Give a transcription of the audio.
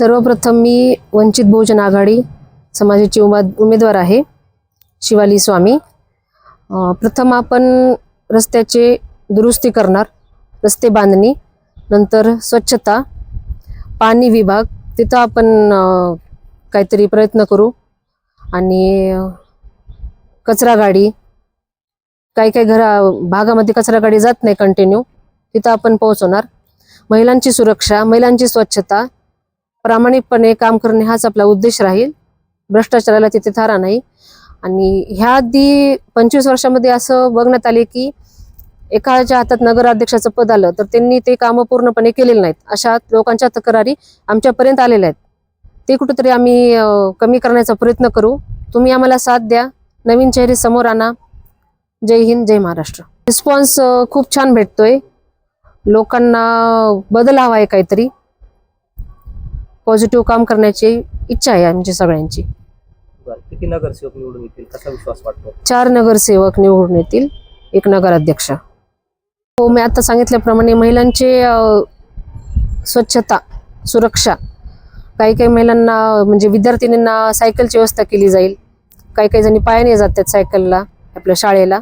सर्वप्रथम मी वंचित बहुजन आघाडी समाजाची उमा उमेदवार आहे शिवाली स्वामी. प्रथम आपण रस्त्याचे दुरुस्ती करणार रस्ते बांधणी नंतर स्वच्छता पाणी विभाग तिथं आपण काहीतरी प्रयत्न करू. आणि कचरा गाडी काही काही घरा भागामध्ये कचरा गाडी जात नाही कंटिन्यू तिथं आपण पोहोचवणार. महिलांची सुरक्षा महिलांची स्वच्छता प्रामाणिकपणे काम करणे हाच आपला उद्देश राहील. भ्रष्टाचाराला तिथे थारा नाही. आणि ह्या आधी पंचवीस वर्षामध्ये असं बघण्यात आले की एकाच्या हातात नगराध्यक्षाचं पद आलं तर त्यांनी ते कामं पूर्णपणे केलेले नाहीत. अशा लोकांच्या तक्रारी आमच्यापर्यंत आलेल्या आहेत. ते कुठेतरी आम्ही कमी करण्याचा प्रयत्न करू. तुम्ही आम्हाला साथ द्या. नवीन चेहरे समोर आणा. जय हिंद जय महाराष्ट्र. रिस्पॉन्स खूप छान भेटतोय. लोकांना बदल हवा आहे काहीतरी. पॉझिटिव्ह काम करण्याची इच्छा आहे आमची सगळ्यांची. किती नगरसेवक निवडून येतील? कसा विश्वास वाटतो? चार नगरसेवक निवडून येतील एक नगराध्यक्ष. हो मी आता सांगितल्याप्रमाणे महिलांचे स्वच्छता सुरक्षा काही काही महिलांना म्हणजे विद्यार्थिनींना सायकलची व्यवस्था केली जाईल. काही काही जणी पायाने जातात सायकलला आपल्या शाळेला.